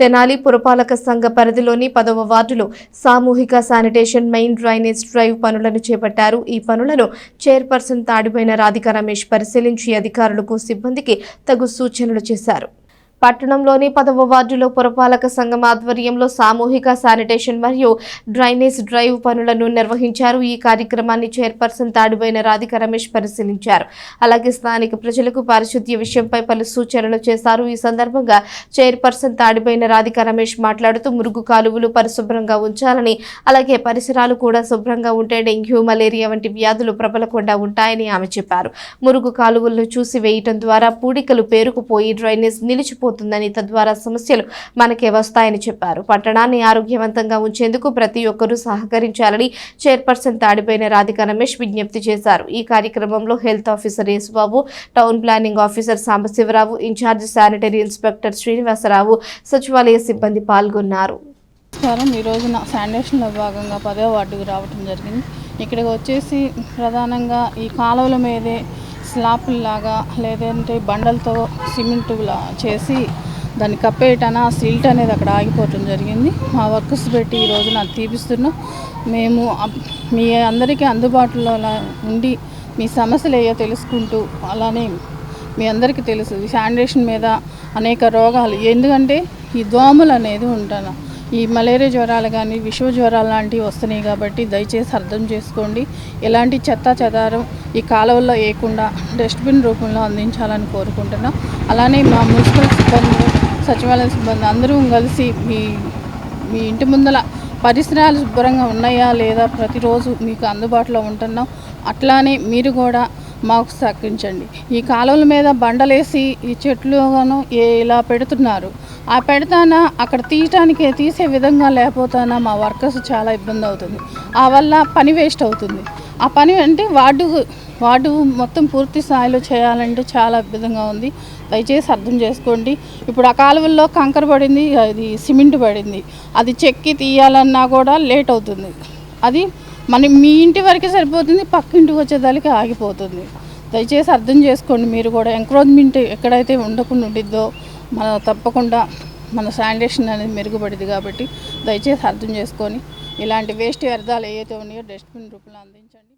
తెనాలి పురపాలక సంఘ పరిధిలోని పదవ వార్డులో సామూహిక శానిటేషన్ మెయిన్ డ్రైనేజ్ డ్రైవ్ పనులను చేపట్టారు. ఈ పనులను చైర్పర్సన్ తాడిపోయిన రాధిక రమేష్ పరిశీలించి అధికారులకు సిబ్బందికి తగు సూచనలు చేశారు. పట్టణంలోని పదవ వార్డులో పురపాలక సంఘం ఆధ్వర్యంలో సామూహిక శానిటేషన్ మరియు డ్రైనేజ్ డ్రైవ్ పనులను నిర్వహించారు. ఈ కార్యక్రమాన్ని చైర్పర్సన్ తాడిపోయిన రాధిక రమేష్ పరిశీలించారు. అలాగే స్థానిక ప్రజలకు పారిశుద్ధ్య విషయంపై పలు సూచనలు చేశారు. ఈ సందర్భంగా చైర్పర్సన్ తాడిపోయిన రాధిక రమేష్ మాట్లాడుతూ మురుగు కాలువలు పరిశుభ్రంగా ఉంచాలని అలాగే పరిసరాలు కూడా శుభ్రంగా ఉంటే డెంగ్యూ మలేరియా వంటి వ్యాధులు ప్రబలకుండా ఉంటాయని ఆమె చెప్పారు. మురుగు కాలువలను చూసి వేయటం ద్వారా పూడికలు పేరుకుపోయి డ్రైనేజ్ తగ్గిపోతుందని తద్వారా సమస్యలు మనకే వస్తాయని చెప్పారు. పట్టణాన్ని ఆరోగ్యవంతంగా ఉంచేందుకు ప్రతి ఒక్కరూ సహకరించాలని చైర్పర్సన్ తాడిపోయిన రాధిక రమేష్ విజ్ఞప్తి చేశారు. ఈ కార్యక్రమంలో health officer Yesubabu town planning officer Sambasivarao incharge sanitary inspector Srinivasarao సచివాలయ సిబ్బంది పాల్గొన్నారు. నమస్కారం. ఈ రోజున శానిటేషన్లో భాగంగా పదో వార్డుకు రావటం జరిగింది. ఇక్కడికి వచ్చేసి ప్రధానంగా ఈ కాలువల మీదే స్లాపుల్లాగా లేదంటే బండలతో సిమెంట్ చేసి దాన్ని కప్పేయటాన సిల్ట్ అనేది అక్కడ ఆగిపోవటం జరిగింది. మా వర్కర్స్ పెట్టి ఈ నాకు అది తీపిస్తున్నాం. మేము మీ అందరికీ అందుబాటులో ఉండి మీ సమస్యలు ఏయో తెలుసుకుంటూ అలానే మీ అందరికీ తెలుసు. శానిటేషన్ మీద అనేక రోగాలు. ఎందుకంటే ఈ దోమలు అనేది ఉంటాను. ఈ మలేరియా జ్వరాలు కానీ విషవ జ్వరాలు లాంటివి వస్తున్నాయి కాబట్టి దయచేసి అర్థం చేసుకోండి. ఎలాంటి చెత్త చెదారం ఈ కాలువల్లో వేయకుండా డస్ట్బిన్ రూపంలో అందించాలని కోరుకుంటున్నాం. అలానే మా మున్సిపల్ సిబ్బంది సచివాలయ సిబ్బంది అందరూ కలిసి మీ మీ ఇంటి ముందల పరిసరాలు శుభ్రంగా ఉన్నాయా లేదా ప్రతిరోజు మీకు అందుబాటులో ఉంటున్నాం. అట్లానే మీరు కూడా మాకు సహకరించండి. ఈ కాలువల మీద బండలేసి ఈ చెట్లుగాను ఇలా పెడుతున్నారు. ఆ పెడతానా? అక్కడ తీయటానికి తీసే విధంగా లేకపోతానా? మా వర్కర్స్ చాలా ఇబ్బంది అవుతుంది. ఆ వల్ల పని వేస్ట్ అవుతుంది. ఆ పని అంటే వార్డు వార్డు మొత్తం పూర్తి స్థాయిలో చేయాలంటే చాలా ఇబ్బందిగా ఉంది. దయచేసి అర్థం చేసుకోండి. ఇప్పుడు ఆ కాలువల్లో కంకర పడింది అది సిమెంట్ పడింది. అది చెక్కి తీయాలన్నా కూడా లేట్ అవుతుంది. అది మన మీ ఇంటి వరకే సరిపోతుంది పక్కింటికి వచ్చేదానికి ఆగిపోతుంది. దయచేసి అర్థం చేసుకోండి. మీరు కూడా ఎంక్రోచ్మెంట్ ఎక్కడైతే ఉండకుండా ఉండిద్దో మన తప్పకుండా మన శానిటేషన్ అనేది మెరుగుపడింది కాబట్టి దయచేసి అర్థం చేసుకొని ఇలాంటి వేస్ట్ వ్యర్థాలు ఏవైతే ఉన్నాయో డస్ట్బిన్ రూపంలో అందించండి.